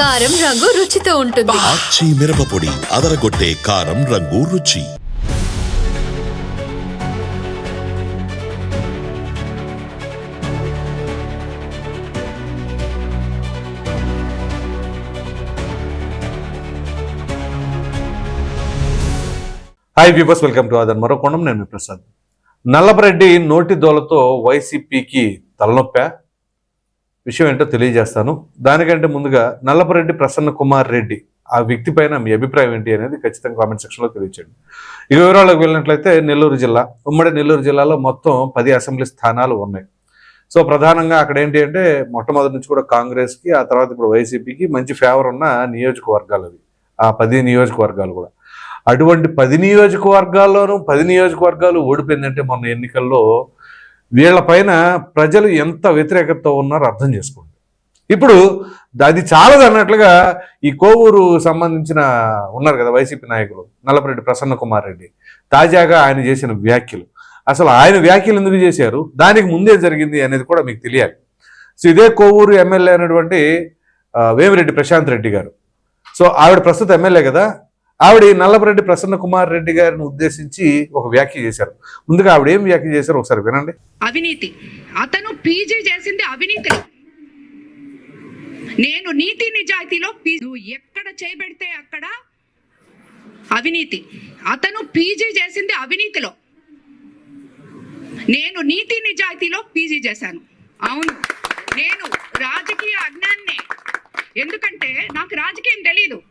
కారం రంగు రుచితో ఉంటుంది. ఆచి మిరపపొడి అదరగొట్టే కారం రంగు రుచి. హాయ్ వ్యూవర్స్ వెల్కమ్ టు అదర్ మరొకొండం నేను మీ ప్రసాద్. నల్లపరెడ్డి నోటి దోలతో వైసీపీకి తలనొప్పా? విషయం ఏంటో తెలియజేస్తాను. దానికంటే ముందుగా నల్లపరెడ్డి ప్రసన్న కుమార్ రెడ్డి ఆ వ్యక్తి పైన మీ అభిప్రాయం ఏంటి అనేది ఖచ్చితంగా కామెంట్ సెక్షన్లో తెలియచేయండి. ఇక వివరాలకు వెళ్ళినట్లయితే నెల్లూరు జిల్లా ఉమ్మడి నెల్లూరు జిల్లాలో మొత్తం పది అసెంబ్లీ స్థానాలు ఉన్నాయి. సో ప్రధానంగా అక్కడ ఏంటి అంటే మొట్టమొదటి నుంచి కూడా కాంగ్రెస్కి ఆ తర్వాత ఇప్పుడు వైసీపీకి మంచి ఫేవర్ ఉన్న నియోజకవర్గాలు అవి. ఆ పది నియోజకవర్గాలు కూడా. అటువంటి పది నియోజకవర్గాల్లోనూ పది నియోజకవర్గాలు ఓడిపోయిందంటే మొన్న ఎన్నికల్లో వీళ్ళపైన ప్రజలు ఎంత వ్యతిరేకతతో ఉన్నారో అర్థం చేసుకోండి. ఇప్పుడు అది చాలదు అన్నట్లుగా ఈ కోవూరు సంబంధించిన ఉన్నారు కదా వైసీపీ నాయకులు నల్లపరెడ్డి ప్రసన్న కుమార్ రెడ్డి. తాజాగా ఆయన చేసిన వ్యాఖ్యలు. అసలు ఆయన వ్యాఖ్యలు ఎందుకు చేశారు? దానికి ముందే జరిగింది అనేది కూడా మీకు తెలియాలి. సో ఇదే కోవూరు ఎమ్మెల్యే అయినటువంటి వేమిరెడ్డి ప్రశాంత్ రెడ్డి గారు. సో ఆవిడ ప్రస్తుత ఎమ్మెల్యే కదా? ఆవిడ నల్లపరెడ్డి ప్రసన్న కుమార్ రెడ్డి గారిని ఉద్దేశించి ఒక వ్యాఖ్య చేశారు. ముందుగా ఆవిడ ఏం వ్యాఖ్య చేశారు ఒకసారి వినండి. అవినీతి. అతను పీజీ చేసింది అవినీతిలో నేను నీతి నిజాయితీలో నువ్వు ఎక్కడ చేయబెడితే అక్కడ అవినీతి. అతను పీజీ చేసింది అవినీతిలో. నేను నీతి నిజాయితీలో పీజీ చేశాను. అవును. నేను రాజకీయ అజ్ఞాన్నే. ఎందుకంటే నాకు రాజకీయం తెలీదు.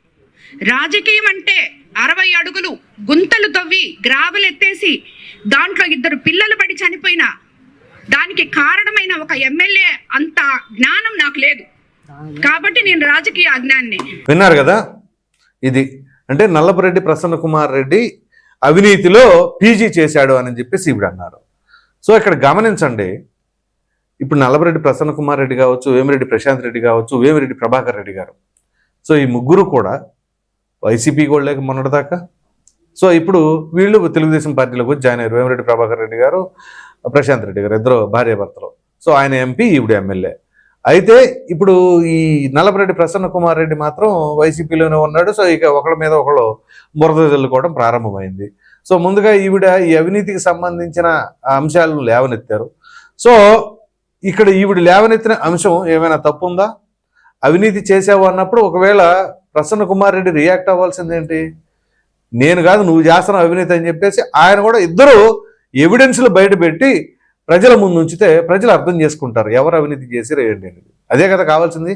రాజకీయం అంటే అరవై అడుగులు గుంతలు తవ్వి గ్రావెలు ఎత్తేసి దాంట్లో ఇద్దరు పిల్లలు పడి చనిపోయిన దానికి కారణమైన ఒక ఎమ్మెల్యే అంత జ్ఞానం నాకు లేదు. కాబట్టి నేను రాజకీయ అజ్ఞాన్ని. విన్నారు కదా? ఇది అంటే నల్లపురెడ్డి ప్రసన్న కుమార్ రెడ్డి అవినీతిలో పీజీ చేశాడు అని చెప్పేసి ఈవిడ అన్నారు. సో ఇక్కడ గమనించండి ఇప్పుడు నల్లబరెడ్డి ప్రసన్న కుమార్ రెడ్డి కావచ్చు వేమిరెడ్డి ప్రశాంత్ రెడ్డి కావచ్చు వేమిరెడ్డి ప్రభాకర్ రెడ్డి గారు. సో ఈ ముగ్గురు కూడా వైసీపీ కూడా లేక మొన్నటిదాకా. సో ఇప్పుడు వీళ్ళు తెలుగుదేశం పార్టీలోకి వచ్చి జాయిన్ అయ్యారు. వేమిరెడ్డి ప్రభాకర్ రెడ్డి గారు ప్రశాంత్ రెడ్డి గారు ఇద్దరు భార్యాభర్తలు. సో ఆయన ఎంపీ ఈవిడ ఎమ్మెల్యే. అయితే ఇప్పుడు ఈ నల్లపరెడ్డి ప్రసన్న కుమార్ రెడ్డి మాత్రం వైసీపీలోనే ఉన్నాడు. సో ఇక ఒకళ్ళ మీద ఒకళ్ళు బురద చల్లుకోవడం ప్రారంభమైంది. సో ముందుగా ఈవిడ ఈ అవినీతికి సంబంధించిన అంశాలను లేవనెత్తారు. సో ఇక్కడ ఈవిడ లేవనెత్తిన అంశం ఏమైనా తప్పు ఉందా అవినీతి చేసావు అన్నప్పుడు ఒకవేళ ప్రసన్న కుమార్ రెడ్డి రియాక్ట్ అవ్వాల్సిందేంటి? నేను కాదు నువ్వు చేస్తున్నావు అవినీతి అని చెప్పేసి ఆయన కూడా ఇద్దరు ఎవిడెన్స్లు బయటపెట్టి ప్రజల ముందు ఉంచితే ప్రజలు అర్థం చేసుకుంటారు. ఎవరు అవినీతి చేసిరో ఏంటి అనేది. అదే కదా కావాల్సింది.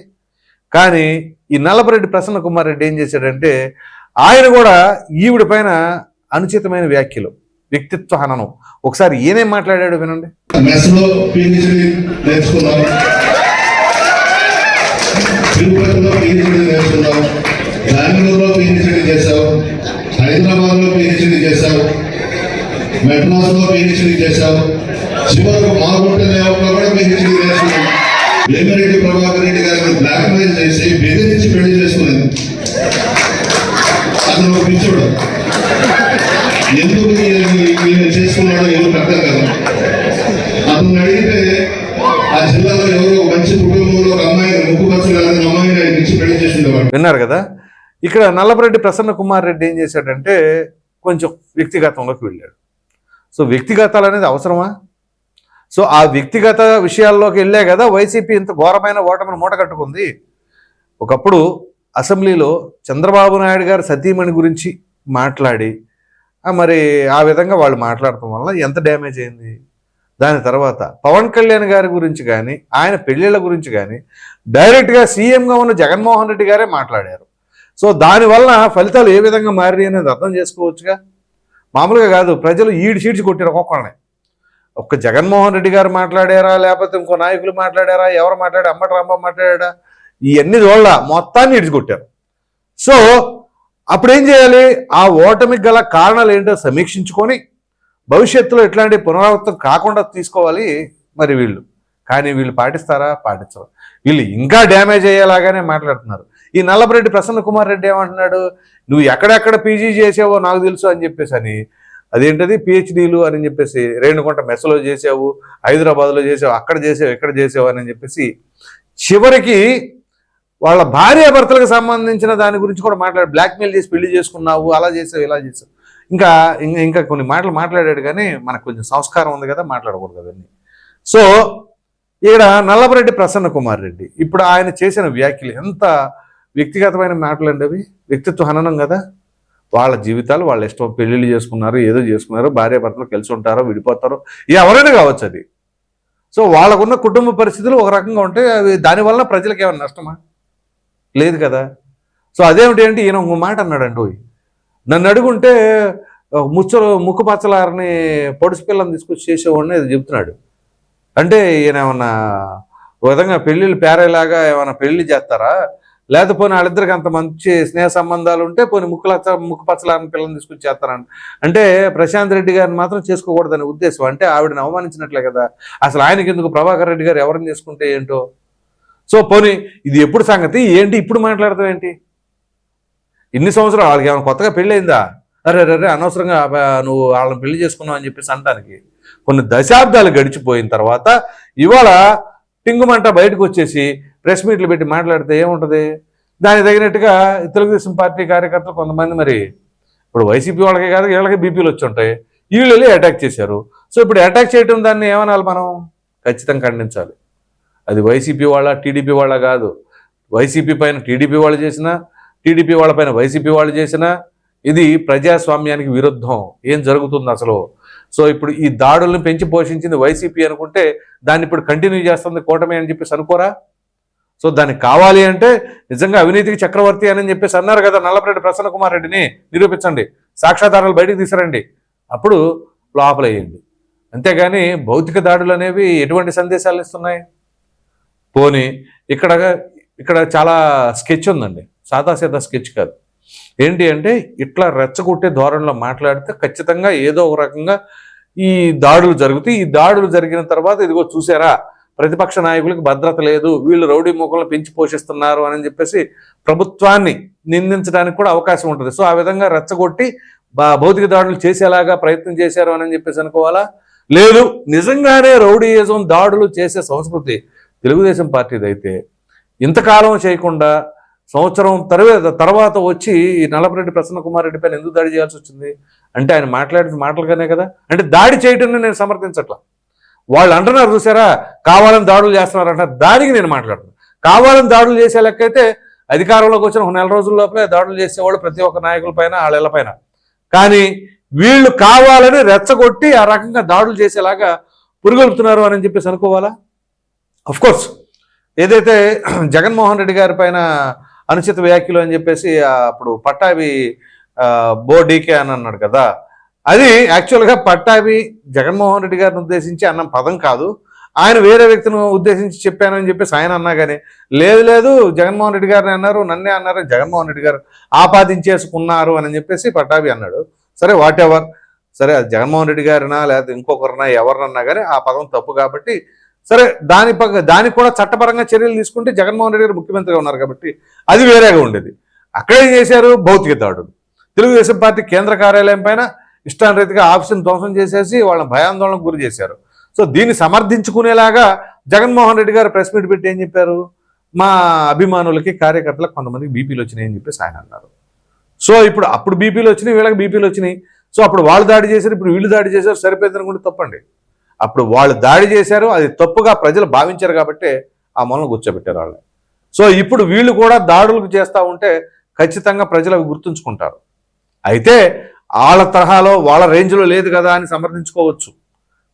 కానీ ఈ నల్లపరెడ్డి ప్రసన్న కుమార్ రెడ్డి ఏం చేశాడంటే ఆయన కూడా ఈవిడ పైన అనుచితమైన వ్యాఖ్యలు వ్యక్తిత్వ హననం. ఒకసారి ఈయనేం మాట్లాడాడు వినండి. నేర్చుకున్నాం. బెంగళూరులో పిహెచ్డి చేశావు హైదరాబాద్లో పీహెచ్డీ చేశావు మెడ్రాస్లో పీహెచ్డీ చేశావు చివరకు మాగుంట లేఅవుట్ కూడా పిహెచ్డి నేర్చుకున్నాం వేమిరెడ్డి ప్రభాకర్ రెడ్డి గారిని బ్లాక్ మెయిల్ చేసి బెదిరించి పెళ్ళి చేసుకునేది అతను ఒక పిచ్చోడు. ఎందుకు ఈయన- చేసుకున్నాడో ఎవరికి అర్థం కదా. అతను అడిగితే ఆ జిల్లాలో ఎవరో మంచి కుటుంబంలో ఒక అమ్మాయిని ముక్కు పచ్చగా అమ్మాయిని ఆయన ఇచ్చి పెళ్ళి చేసిండేవాడు విన్నారు కదా? ఇక్కడ నల్లపరెడ్డి ప్రసన్న కుమార్ రెడ్డి ఏం చేశాడంటే కొంచెం వ్యక్తిగతంలోకి వెళ్ళాడు. సో వ్యక్తిగతాలు అనేది అవసరమా? సో ఆ వ్యక్తిగత విషయాల్లోకి వెళ్ళే కదా వైసీపీ ఇంత ఘోరమైన ఓటమిని మూట కట్టుకుంది. ఒకప్పుడు అసెంబ్లీలో చంద్రబాబు నాయుడు గారు సతీమణి గురించి మాట్లాడి మరి ఆ విధంగా వాళ్ళు మాట్లాడటం వల్ల ఎంత డ్యామేజ్ అయింది? దాని తర్వాత పవన్ కళ్యాణ్ గారి గురించి కానీ ఆయన పెళ్ళిళ్ళ గురించి కానీ డైరెక్ట్గా సీఎంగా ఉన్న జగన్మోహన్ రెడ్డి గారే మాట్లాడారు. సో దానివల్ల ఫలితాలు ఏ విధంగా మారి అనేది అర్థం చేసుకోవచ్చుగా? మామూలుగా కాదు ప్రజలు ఈడిచీడ్చి కొట్టారు ఒక్కొక్కరిని ఒక్క జగన్మోహన్ రెడ్డి గారు మాట్లాడారా లేకపోతే ఇంకో నాయకులు మాట్లాడారా ఎవరు మాట్లాడారు అమ్మటి రాంబాబు మాట్లాడా ఇవన్నీ చూడాల మొత్తాన్ని ఇడిచికొట్టారు సో అప్పుడు ఏం చేయాలి? ఆ ఓటమికి గల కారణాలు ఏంటో సమీక్షించుకొని భవిష్యత్తులో ఇట్లాంటి పునరావృతం కాకుండా తీసుకోవాలి మరి వీళ్ళు. కానీ వీళ్ళు పాటిస్తారా? పాటించరు. వీళ్ళు ఇంకా డ్యామేజ్ అయ్యేలాగానే మాట్లాడుతున్నారు. ఈ నల్లబరెడ్డి ప్రసన్న కుమార్ రెడ్డి ఏమంటున్నాడు? నువ్వు ఎక్కడెక్కడ పీజీ చేసావో నాకు తెలుసు అని చెప్పేసి అని అదేంటది పిహెచ్డీలు అని చెప్పేసి రేణుకుంట మెస్లో చేసావు హైదరాబాద్లో చేసావు అక్కడ చేసావు ఎక్కడ చేసావు అని చెప్పేసి చివరికి వాళ్ళ భార్యాభర్తలకు సంబంధించిన దాని గురించి కూడా మాట్లాడు బ్లాక్మెయిల్ చేసి పెళ్ళి చేసుకున్నావు అలా చేసావు ఇలా చేసావు. ఇంకా ఇంకా ఇంకా కొన్ని మాటలు మాట్లాడాడు కానీ మనకు కొంచెం సంస్కారం ఉంది కదా మాట్లాడకూడదు కదండి. సో ఇక్కడ నల్లబరెడ్డి ప్రసన్న కుమార్ రెడ్డి ఇప్పుడు ఆయన చేసిన వ్యాఖ్యలు ఎంత వ్యక్తిగతమైన మాటలు అండి అవి. వ్యక్తిత్వ హననం కదా. వాళ్ళ జీవితాలు వాళ్ళ ఇష్టం పెళ్ళిళ్ళు చేసుకున్నారు ఏదో చేసుకున్నారు భార్య భర్తలు కలిసి ఉంటారో విడిపోతారో ఎవరైనా కావచ్చు అది. సో వాళ్ళకున్న కుటుంబ పరిస్థితులు ఒక రకంగా ఉంటే అవి దానివల్ల ప్రజలకు ఏమైనా నష్టమా? లేదు కదా. సో అదేమిటి అంటే ఈయన ఇంకో మాట అన్నాడండి నన్ను అడుగుంటే ముచ్చలు ముక్కు పచ్చలారని పొడుసు పిల్లని తీసుకొచ్చి చేసేవాడిని అది చెప్తున్నాడు అంటే ఈయన ఏమన్నా విధంగా పెళ్ళిళ్ళు పేరేలాగా ఏమైనా పెళ్ళి చేస్తారా? లేకపోతే వాళ్ళిద్దరికి అంత మంచి స్నేహ సంబంధాలు ఉంటే పోనీ ముక్కుల ముక్కు పచ్చలారని పిల్లల్ని తీసుకొచ్చి చేస్తారంట. అంటే ప్రశాంత్ రెడ్డి గారిని మాత్రం చేసుకోకూడదని ఉద్దేశం. అంటే ఆవిడని అవమానించినట్లే కదా. అసలు ఆయనకి ఎందుకు ప్రభాకర్ రెడ్డి గారు ఎవరిని చేసుకుంటే ఏంటో? సో పోనీ ఇది ఎప్పుడు సంగతి? ఏంటి? ఇప్పుడు మాట్లాడతాం ఏంటి? ఇన్ని సంవత్సరాలు వాళ్ళకి ఏమైనా కొత్తగా పెళ్ళయిందా? అరే అరే అనవసరంగా నువ్వు వాళ్ళని పెళ్ళి చేసుకున్నావు అని చెప్పేసి అంటానికి. కొన్ని దశాబ్దాలు గడిచిపోయిన తర్వాత ఇవాళ టింగుమంట బయటకు వచ్చేసి ప్రెస్ మీట్లు పెట్టి మాట్లాడితే ఏముంటుంది? దానికి తగినట్టుగా తెలుగుదేశం పార్టీ కార్యకర్తలు కొంతమంది మరి ఇప్పుడు వైసీపీ వాళ్ళకే కాదు వీళ్ళకి బీపీలు వచ్చి ఉంటాయి. వీళ్ళు వెళ్ళి అటాక్ చేశారు. సో ఇప్పుడు అటాక్ చేయటం దాన్ని ఏమనాలి మనం? ఖచ్చితంగా ఖండించాలి. అది వైసీపీ వాళ్ళ టీడీపీ వాళ్ళ కాదు. వైసీపీ పైన టీడీపీ వాళ్ళు చేసినా టీడీపీ వాళ్ళ పైన వైసీపీ వాళ్ళు చేసినా ఇది ప్రజాస్వామ్యానికి విరుద్ధం. ఏం జరుగుతుంది అసలు? సో ఇప్పుడు ఈ దాడుల్ని పెంచి పోషించింది వైసీపీ అనుకుంటే దాన్ని ఇప్పుడు కంటిన్యూ చేస్తుంది కూటమి అని చెప్పేసి అనుకోరా? సో దానికి కావాలి అంటే నిజంగా అవినీతికి చక్రవర్తి అని చెప్పేసి అన్నారు కదా నల్లపరెడ్డి ప్రసన్న కుమార్ రెడ్డిని నిరూపించండి. సాక్ష్యాధారాలు బయటకు తీసుకురండి అప్పుడు లోపలయ్యండి అంతేగాని భౌతిక దాడులు అనేవి ఎటువంటి సందేశాలు ఇస్తున్నాయి? పోనీ ఇక్కడ ఇక్కడ చాలా స్కెచ్ ఉందండి. సాదాసీదా స్కెచ్ కాదు. ఏంటి అంటే ఇట్లా రెచ్చగొట్టే ధోరణిలో మాట్లాడితే ఖచ్చితంగా ఏదో ఒక రకంగా ఈ దాడులు జరుగుతాయి. ఈ దాడులు జరిగిన తర్వాత ఇదిగో చూసారా? ప్రతిపక్ష నాయకులకు భద్రత లేదు వీళ్ళు రౌడీ మూకలను పెంచి పోషిస్తున్నారు అని చెప్పేసి ప్రభుత్వాన్ని నిందించడానికి కూడా అవకాశం ఉంటుంది. సో ఆ విధంగా రెచ్చగొట్టి బా- భౌతిక దాడులు చేసేలాగా ప్రయత్నం చేశారు అని చెప్పేసి అనుకోవాలా? లేదు నిజంగానే రౌడీయిజం దాడులు చేసే సంస్కృతి తెలుగుదేశం పార్టీది అయితే ఇంతకాలం చేయకుండా సంవత్సరం తర్వాత తర్వాత వచ్చి ఈ నల్లపరెడ్డి ప్రసన్న కుమార్ రెడ్డి పైన ఎందుకు దాడి చేయాల్సి వచ్చింది? అంటే ఆయన మాట్లాడిన మాటలుగానే కదా? అంటే దాడి చేయటం నేను సమర్థించట్లా. వాళ్ళు అంటున్నారు చూసారా కావాలని దాడులు చేస్తున్నారు అంటారు దానికి నేను మాట్లాడుతున్నాను కావాలని దాడులు చేసే లెక్కైతే అధికారంలోకి వచ్చిన ఒక నెల రోజుల లోపలే దాడులు చేసేవాళ్ళు ప్రతి ఒక్క నాయకుల పైన వాళ్ళ పైన. కానీ వీళ్ళు కావాలని రెచ్చగొట్టి ఆ రకంగా దాడులు చేసేలాగా పురుగొలుపుతున్నారు అని చెప్పేసి అనుకోవాలా? అఫ్ కోర్స్ ఏదైతే జగన్మోహన్ రెడ్డి గారి పైన అనుచిత వ్యాఖ్యలు అని చెప్పేసి అప్పుడు పట్టాభి బోడీకే డీకే అని అన్నాడు కదా అది యాక్చువల్గా పట్టాభి జగన్మోహన్ రెడ్డి గారిని ఉద్దేశించి అన్న పదం కాదు. ఆయన వేరే వ్యక్తిని ఉద్దేశించి చెప్పానని చెప్పేసి ఆయన అన్నా కానీ లేదు లేదు జగన్మోహన్ రెడ్డి గారిని అన్నారు నన్నే అన్నారు జగన్మోహన్ రెడ్డి గారు ఆపాదించేసుకున్నారు అని చెప్పేసి పట్టాభి అన్నాడు. సరే వాట్ ఎవర్ సరే అది జగన్మోహన్ రెడ్డి గారినా లేదా ఇంకొకరినా ఎవరినన్నా కానీ ఆ పదం తప్పు కాబట్టి సరే దాని పక్క దానికి కూడా చట్టపరంగా చర్యలు తీసుకుంటే జగన్మోహన్ రెడ్డి గారు ముఖ్యమంత్రిగా ఉన్నారు కాబట్టి అది వేరేగా ఉండేది. అక్కడేం చేశారు? భౌతిక దాడులు. తెలుగుదేశం పార్టీ కేంద్ర కార్యాలయం పైన ఇష్టానరీతిగా ఆఫీసును ధ్వంసం చేసేసి వాళ్ళని భయాందోళనకు గురి చేశారు. సో దీన్ని సమర్థించుకునేలాగా జగన్మోహన్ రెడ్డి గారు ప్రెస్ మీట్ పెట్టి ఏం చెప్పారు? మా అభిమానులకి కార్యకర్తలకు కొంతమందికి బీపీలు వచ్చినాయి అని చెప్పేసి ఆయన అన్నారు. సో ఇప్పుడు అప్పుడు బీపీలు వచ్చినాయి వీళ్ళకి బీపీలు వచ్చినాయి. సో అప్పుడు వాళ్ళు దాడి చేశారు ఇప్పుడు వీళ్ళు దాడి చేశారు సరిపోయింది అనుకుంటే తప్పండి. అప్పుడు వాళ్ళు దాడి చేశారు అది తప్పుగా ప్రజలు భావించారు కాబట్టి ఆ మూలన కూర్చోబెట్టారు వాళ్ళని. సో ఇప్పుడు వీళ్ళు కూడా దాడులకు చేస్తూ ఉంటే ఖచ్చితంగా ప్రజలు అవి గుర్తుంచుకుంటారు. అయితే వాళ్ళ తరహాలో వాళ్ళ రేంజ్లో లేదు కదా అని సమర్థించుకోవచ్చు.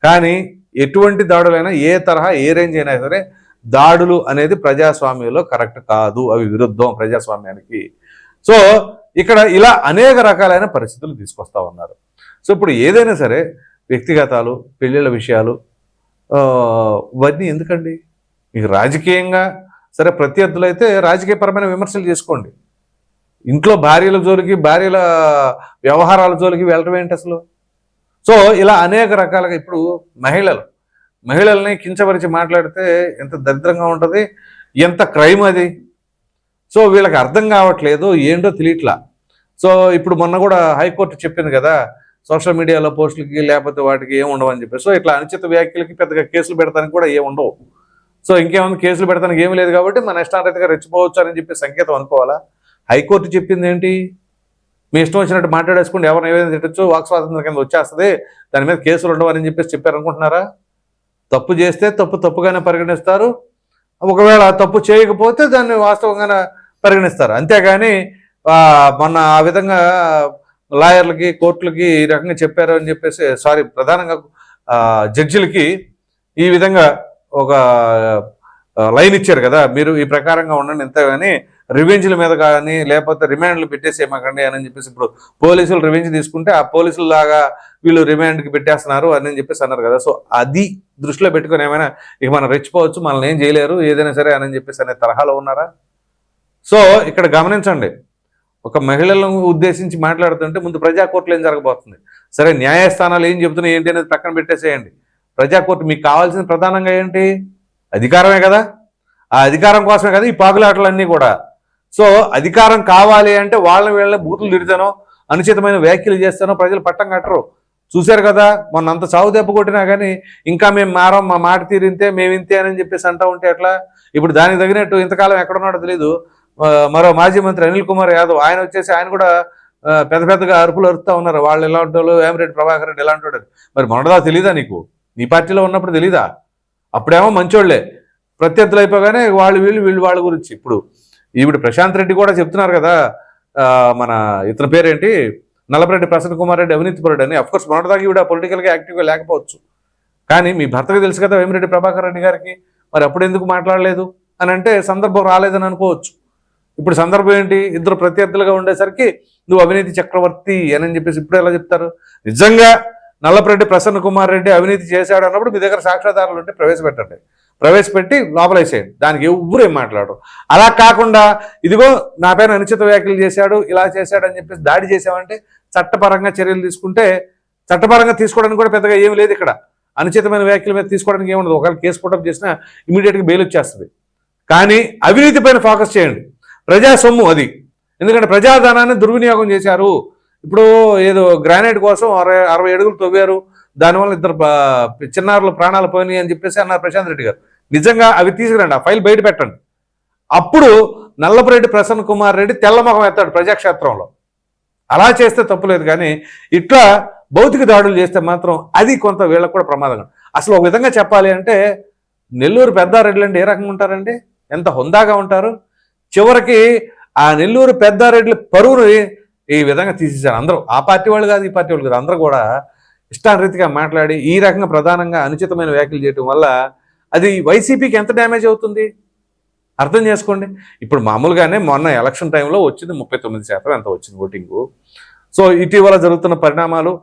కానీ ఎటువంటి దాడులైనా ఏ తరహా ఏ రేంజ్ అయినా సరే దాడులు అనేది ప్రజాస్వామ్యంలో కరెక్ట్ కాదు. అవి విరుద్ధం ప్రజాస్వామ్యానికి. సో ఇక్కడ ఇలా అనేక రకాలైన పరిస్థితులు తీసుకొస్తా ఉన్నారు. సో ఇప్పుడు ఏదైనా సరే వ్యక్తిగతాలు పెళ్ళిళ్ళ విషయాలు ఇవన్నీ ఎందుకండి? మీకు రాజకీయంగా సరే ప్రత్యర్థులు అయితే రాజకీయపరమైన విమర్శలు చేసుకోండి. ఇంట్లో భార్యల జోలికి భార్యల వ్యవహారాల జోలికి వెళ్ళటం ఏంటి అసలు? సో ఇలా అనేక రకాలుగా ఇప్పుడు మహిళలు మహిళల్ని కించపరిచి మాట్లాడితే ఎంత దరిద్రంగా ఉంటుంది ఎంత క్రైమ్ అది. సో వీళ్ళకి అర్థం కావట్లేదు ఏంటో తెలియట్లా. సో ఇప్పుడు మొన్న కూడా హైకోర్టు చెప్పింది కదా సోషల్ మీడియాలో పోస్టులకి లేకపోతే వాటికి ఏం ఉండవు అని చెప్పి. సో ఇట్లా అనుచిత వ్యాఖ్యలకి పెద్దగా కేసులు పెడతానికి కూడా ఏం ఉండవు. సో ఇంకేముంది కేసులు పెడతానికి ఏమి లేదు కాబట్టి మన ఇష్టారీతిగా రెచ్చిపోవచ్చు అని చెప్పి సంకేతం అనుకోవాలా? హైకోర్టు చెప్పింది ఏంటి? మీ ఇష్టం వచ్చినట్టు మాట్లాడేసుకుంటే ఎవరిని ఏదైనా తిట్టచ్చు వాక్ స్వాతంత్రం కింద వచ్చేస్తుంది దాని మీద కేసులు ఉండవని చెప్పేసి చెప్పారు అనుకుంటున్నారా తప్పు చేస్తే తప్పు తప్పుగానే పరిగణిస్తారు ఒకవేళ తప్పు చేయకపోతే దాన్ని వాస్తవంగానే పరిగణిస్తారు. అంతేగాని మొన్న ఆ విధంగా లాయర్లకి కోర్టులకి ఈ రకంగా చెప్పారు అని చెప్పేసి సారీ ప్రధానంగా జడ్జిలకి ఈ విధంగా ఒక లైన్ ఇచ్చారు కదా మీరు ఈ ప్రకారంగా ఉండండి ఇంత రివెంజ్ల మీద కానీ లేకపోతే రిమాండ్లు పెట్టేసేయమాకండి అని చెప్పేసి ఇప్పుడు పోలీసులు రివెంజ్ తీసుకుంటే ఆ పోలీసుల లాగా వీళ్ళు రిమాండ్కి పెట్టేస్తున్నారు అని చెప్పేసి అన్నారు కదా. సో అది దృష్టిలో పెట్టుకొని ఏమైనా ఇక మనం రెచ్చిపోవచ్చు మనల్ని ఏం చేయలేరు ఏదైనా సరే అని చెప్పేసి అనే తరహాలో ఉన్నారా? సో ఇక్కడ గమనించండి. ఒక మహిళలను ఉద్దేశించి మాట్లాడుతుంటే ముందు ప్రజా కోర్టులో ఏం జరగబోతుంది? సరే న్యాయస్థానాలు ఏం చెబుతున్నాయి ఏంటి అనేది పక్కన పెట్టేసేయండి. ప్రజా కోర్టు మీకు కావాల్సిన ప్రధానంగా ఏంటి? అధికారమే కదా. ఆ అధికారం కోసమే కదా ఈ పాగులాటలన్నీ కూడా. సో అధికారం కావాలి అంటే వాళ్ళని వీళ్ళని బూతులు తిడతానో అనుచితమైన వ్యాఖ్యలు చేస్తానో ప్రజలు పట్టం కట్టరు. చూశారు కదా మొన్న అంత సాగు దెబ్బ కొట్టినా కానీ ఇంకా మేము మారం మా మాట తీరింతే మేము ఇంతే అని చెప్పేసి అంటా ఉంటే ఎట్లా? ఇప్పుడు దానికి తగినట్టు ఇంతకాలం ఎక్కడున్నాడో తెలీదు. మరో మాజీ మంత్రి అనిల్ కుమార్ యాదవ్ ఆయన వచ్చేసి ఆయన కూడా పెద్ద పెద్దగా అరుపులు అరుస్తూ ఉన్నారు. వాళ్ళు ఎలా వాళ్ళు? వేమిరెడ్డి ప్రభాకర్ రెడ్డి ఎలా ఉంటాడు మరి మొన్నదా తెలీదా నీకు? నీ పార్టీలో ఉన్నప్పుడు తెలీదా? అప్పుడేమో మంచోళ్ళే ప్రత్యర్థులు అయిపోగానే వాళ్ళు వీళ్ళు వీళ్ళు వాళ్ళ గురించి. ఇప్పుడు ఈవిడ ప్రశాంత్ రెడ్డి కూడా చెప్తున్నారు కదా మన ఇతని పేరేంటి? నల్లపరెడ్డి ప్రసన్న కుమార్ రెడ్డి అవినీతి పరుడు అని. అఫ్కోర్స్ మొన్నటిదాకా ఈవిడ పొలిటికల్గా యాక్టివ్గా లేకపోవచ్చు. కానీ మీ భర్తకు తెలుసు కదా వేమిరెడ్డి ప్రభాకర్ రెడ్డి గారికి. మరి అప్పుడు ఎందుకు మాట్లాడలేదు? అని అంటే సందర్భం రాలేదని అనుకోవచ్చు. ఇప్పుడు సందర్భం ఏంటి? ఇద్దరు ప్రత్యర్థులుగా ఉండేసరికి నువ్వు అవినీతి చక్రవర్తి అని చెప్పేసి ఇప్పుడు ఎలా చెప్తారు? నిజంగా నల్లపరెడ్డి ప్రసన్న కుమార్ రెడ్డి అవినీతి చేశాడు అన్నప్పుడు మీ దగ్గర సాక్ష్యాధారాలు ఉంటే ప్రవేశపెట్టండి. ప్రవేశపెట్టి లోపలేసేయండి దానికి ఎవ్వరు ఏం మాట్లాడరు. అలా కాకుండా ఇదిగో నా పైన అనుచిత వ్యాఖ్యలు చేశాడు ఇలా చేశాడు అని చెప్పేసి దాడి చేసామంటే చట్టపరంగా చర్యలు తీసుకుంటే చట్టపరంగా తీసుకోవడానికి కూడా పెద్దగా ఏమీ లేదు ఇక్కడ. అనుచితమైన వ్యాఖ్యల మీద తీసుకోవడానికి ఏముండదు ఒకవేళ కేసు పుట్టప్ చేసినా ఇమీడియట్గా బెయిల్ వచ్చేస్తుంది. కానీ అవినీతి పైన ఫోకస్ చేయండి. ప్రజా సొమ్ము అది. ఎందుకంటే ప్రజాధనాన్ని దుర్వినియోగం చేశారు. ఇప్పుడు ఏదో గ్రానైట్ కోసం అరవై అరవై అడుగులు తవ్వారు. దానివల్ల ఇద్దరు బా- చిన్నారులు ప్రాణాలు పోయినాయి అని చెప్పేసి అన్నారు ప్రశాంత్ రెడ్డి గారు. నిజంగా అవి తీసుకురండి ఆ ఫైల్ బయట పెట్టండి. అప్పుడు నల్లపురెడ్డి ప్రసన్న కుమార్ రెడ్డి తెల్లమొహం ఎత్తాడు ప్రజాక్షేత్రంలో. అలా చేస్తే తప్పులేదు కానీ ఇట్లా భౌతిక దాడులు చేస్తే మాత్రం అది కొంత వీళ్ళకు కూడా ప్రమాదం అసలు ఒక విధంగా చెప్పాలి అంటే నెల్లూరు పెద్దారెడ్లు అంటే ఏ రకంగా ఉంటారండి? ఎంత హుందాగా ఉంటారు? చివరికి ఆ నెల్లూరు పెద్దారెడ్ల పరువుని ఈ విధంగా తీసేశారు అందరూ. ఆ పార్టీ వాళ్ళు కాదు ఈ పార్టీ వాళ్ళు కాదు. అందరూ కూడా ఇష్టారీతిగా మాట్లాడి ఈ రకంగా ప్రధానంగా అనుచితమైన వ్యాఖ్యలు చేయటం వల్ల అది వైసీపీకి ఎంత డ్యామేజ్ అవుతుంది? అర్థం చేసుకోండి. ఇప్పుడు మామూలుగానే మొన్న ఎలక్షన్ టైంలో వచ్చింది ముప్పై తొమ్మిది శాతం ఎంత వచ్చింది ఓటింగు. సో ఇటీవల జరుగుతున్న పరిణామాలు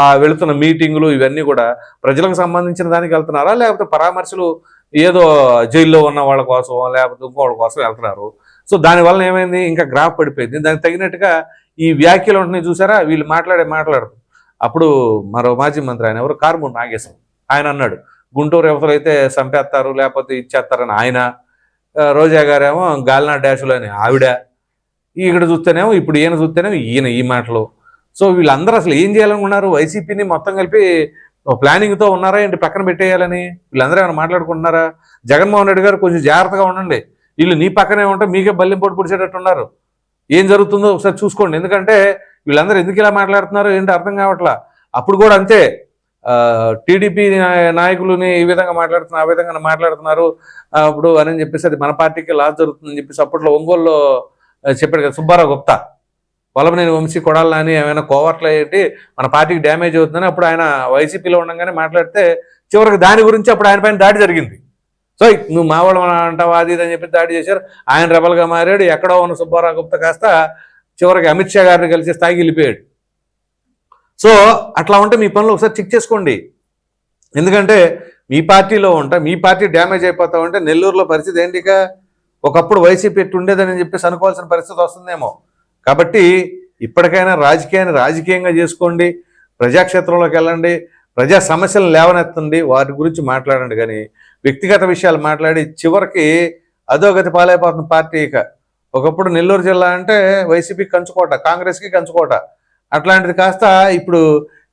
ఆ వెళుతున్న మీటింగులు ఇవన్నీ కూడా ప్రజలకు సంబంధించిన దానికి వెళ్తున్నారా? లేకపోతే పరామర్శలు ఏదో జైల్లో ఉన్న వాళ్ళ కోసం లేకపోతే ఇంకోళ్ళ కోసం వెళ్తున్నారు. సో దానివల్ల ఏమైంది? ఇంకా గ్రాఫ్ పడిపోయింది. దానికి తగినట్టుగా ఈ వ్యాఖ్యలు ఉంటున్నాయి చూసారా? వీళ్ళు మాట్లాడే మాట్లాడరు అప్పుడు మరో మాజీ మంత్రి ఆయన ఎవరు? కార్మూర్ నాగేశం. ఆయన అన్నాడు గుంటూరు ఎవరు అయితే చంపేస్తారు లేకపోతే ఇచ్చేస్తారని ఆయన రోజా గారేమో గాలినా డాషులు అని ఆవిడ. ఇక్కడ చూస్తేనేమో ఇప్పుడు ఈయన చూస్తేనేమో ఈయన ఈ మాటలు. సో వీళ్ళందరూ అసలు ఏం చేయాలనుకున్నారు? వైసీపీని మొత్తం కలిపి ప్లానింగ్తో ఉన్నారా ఏంటి? పక్కన పెట్టేయాలని? వీళ్ళందరూ ఏమైనా మాట్లాడుకుంటున్నారా? జగన్మోహన్ రెడ్డి గారు కొంచెం జాగ్రత్తగా ఉండండి. వీళ్ళు నీ పక్కనే ఉంటే మీకే బల్లింపోటు పొడి పొడిచేటట్టు ఉన్నారు ఏం జరుగుతుందో ఒకసారి చూసుకోండి. ఎందుకంటే వీళ్ళందరూ ఎందుకు ఇలా మాట్లాడుతున్నారో ఏంటి అర్థం కావట్లా? అప్పుడు కూడా అంతే. టీడీపీ నాయకులని ఈ విధంగా మాట్లాడుతున్నారు ఆ విధంగా మాట్లాడుతున్నారు. అప్పుడు అని చెప్పేసి అది మన పార్టీకి లాస్ జరుగుతుందని చెప్పేసి అప్పట్లో ఒంగోలులో చెప్పాడు కదా సుబ్బారావు గుప్తా. వలమనేని వంశీ కొడాలని ఏమైనా కోవర్ట్లు ఏంటి మన పార్టీకి డ్యామేజ్ అవుతుందని అప్పుడు ఆయన వైసీపీలో ఉండగానే మాట్లాడితే చివరికి దాని గురించి అప్పుడు ఆయన పైన దాడి జరిగింది. సో నువ్వు మావాళ్ళు అంటావా అది ఇది అని చెప్పి దాడి చేశారు. ఆయన రెబల్గా మారాడు. ఎక్కడో ఉన్న సుబ్బారావు గుప్తా కాస్త చివరికి అమిత్ షా గారిని కలిసి స్థాయికి వెళ్ళిపోయాడు. సో అట్లా ఉంటే మీ పనులు ఒకసారి చెక్ చేసుకోండి. ఎందుకంటే మీ పార్టీలో ఉంటా మీ పార్టీ డ్యామేజ్ అయిపోతా ఉంటే నెల్లూరులో పరిస్థితి ఏంటి ఇక? ఒకప్పుడు వైసీపీ ఎట్టుండేదని చెప్పేసి అనుకోవాల్సిన పరిస్థితి వస్తుందేమో. కాబట్టి ఇప్పటికైనా రాజకీయాన్ని రాజకీయంగా చేసుకోండి. ప్రజాక్షేత్రంలోకి వెళ్ళండి. ప్రజా సమస్యలను లేవనెత్తండి. వాటి గురించి మాట్లాడండి. కానీ వ్యక్తిగత విషయాలు మాట్లాడి చివరికి అధోగతి పాలైపోతున్న పార్టీ ఇక. ఒకప్పుడు నెల్లూరు జిల్లా అంటే వైసీపీ కంచుకోట కాంగ్రెస్కి కంచుకోట. అట్లాంటిది కాస్త ఇప్పుడు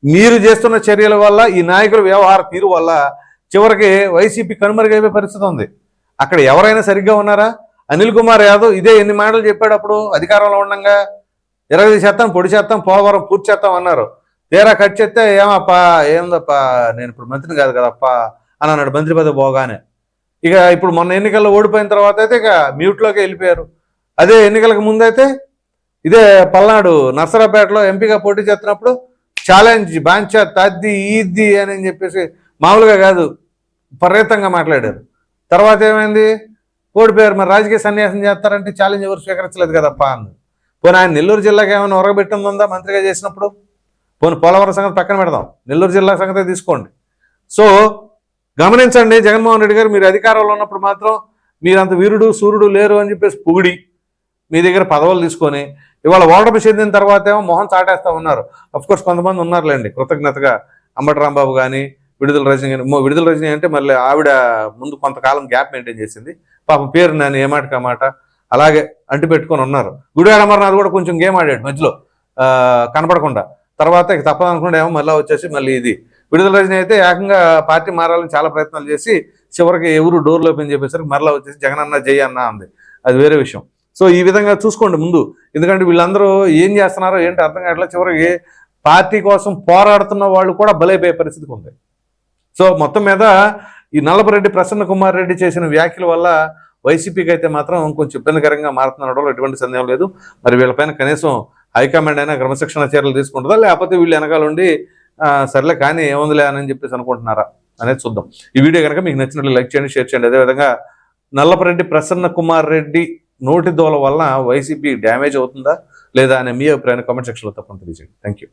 మీరు చేస్తున్న చర్యల వల్ల ఈ నాయకుల వ్యవహార తీరు వల్ల చివరికి వైసీపీ కనుమరుగైపోయే పరిస్థితి ఉంది. అక్కడ ఎవరైనా సరిగ్గా ఉన్నారా? అనిల్ కుమార్ యాదవ్ ఇదే ఎన్ని మాటలు చెప్పాడు అప్పుడు? అధికారంలో ఉండగా. ఇరవై చేస్తాం పొడి చేస్తాం పోవరం పూర్తి చేస్తాం అన్నారు. తీరా కట్ చేస్తే ఏమప్పా ఏందప్పా నేను ఇప్పుడు మంత్రిని కాదు కదప్పా అని అన్నాడు మంత్రి పదవి పోగానే. ఇక ఇప్పుడు మొన్న ఎన్నికల్లో ఓడిపోయిన తర్వాత అయితే ఇక మ్యూట్లోకి వెళ్ళిపోయారు. అదే ఎన్నికలకు ముందైతే ఇదే పల్నాడు నర్సరాపేటలో ఎంపీగా పోటీ చేస్తున్నప్పుడు ఛాలెంజ్ బాంచ తద్ది ఈద్ది అని చెప్పేసి మామూలుగా కాదు పర్యతంగా మాట్లాడారు. తర్వాత ఏమైంది? ఓడిపోయారు మరి రాజకీయ సన్యాసం చేస్తారంటే ఛాలెంజ్ ఎవరు స్వీకరించలేదు కదప్పా అన్నది పోనీ ఆయన నెల్లూరు జిల్లాకి ఏమైనా ఒరగబెట్టిందా మంత్రిగా చేసినప్పుడు? పోనీ పోలవరం సంగతి పక్కన పెడదాం. నెల్లూరు జిల్లా సంగతి తీసుకోండి. సో గమనించండి జగన్మోహన్ రెడ్డి గారు మీరు అధికారంలో ఉన్నప్పుడు మాత్రం మీరంత వీరుడు సూర్యుడు లేరు అని చెప్పేసి పొగిడి మీ దగ్గర పదవులు తీసుకొని ఇవాళ ఓటమి చెందిన తర్వాత ఏమో మొహం చాటేస్తూ ఉన్నారు. అఫ్ కోర్స్ కొంతమంది ఉన్నారులేండి. కృతజ్ఞతగా అంబటి రాంబాబు కానీ విడుదల రజనీ కానీ విడుదల రజని అంటే మళ్ళీ ఆవిడ ముందు కొంతకాలం గ్యాప్ మెయింటైన్ చేసింది. పాపం పేరు నేను ఏ మాట? అలాగే అంటి పెట్టుకొని ఉన్నారు. గుడివాడ అమర్నాథ్ కూడా కొంచెం గేమ్ ఆడాడు మధ్యలో. కనపడకుండా. తర్వాత ఇక తప్పదనుకుంటే ఏమో మళ్ళీ వచ్చేసి మళ్ళీ ఇది. విడుదల రజనీ అయితే ఏకంగా పార్టీ మారాలని చాలా ప్రయత్నాలు చేసి చివరికి ఎవరు డోర్లు ఓపెన్ చెప్పేసరికి మరలా వచ్చేసి జగన్ అన్న అన్న అంది. అది వేరే విషయం. సో ఈ విధంగా చూసుకోండి ముందు. ఎందుకంటే వీళ్ళందరూ ఏం చేస్తున్నారో ఏంటి అర్థం కావట్లేదు చివరికి పార్టీ కోసం పోరాడుతున్న వాళ్ళు కూడా బలైపోయే పరిస్థితికి ఉంది. సో మొత్తం మీద ఈ నల్లపరెడ్డి ప్రసన్న కుమార్ రెడ్డి చేసిన వ్యాఖ్యల వల్ల వైసీపీకి అయితే మాత్రం కొంచెం ఇబ్బందికరంగా మారుతున్నాడో ఎటువంటి సందేహం లేదు. మరి వీళ్ళపైన కనీసం హైకమాండ్ అయినా క్రమశిక్షణ చర్యలు తీసుకుంటుందా? లేకపోతే వీళ్ళు వెనకాల ఉండి సర్లే కానీ ఏముందిలే అని చెప్పేసి అనుకుంటున్నారా అనేది చూద్దాం. ఈ వీడియో కనుక మీకు నచ్చినట్లు లైక్ చేయండి షేర్ చేయండి. అదేవిధంగా నల్లపరెడ్డి ప్రసన్న కుమార్ రెడ్డి నోటి దోల వలన వైసీపీ డ్యామేజ్ అవుతుందా లేదా అనే మీ అభిప్రాయాన్ని కామెంట్ సెక్షన్లో తప్పని తెలియజేయండి. Thank you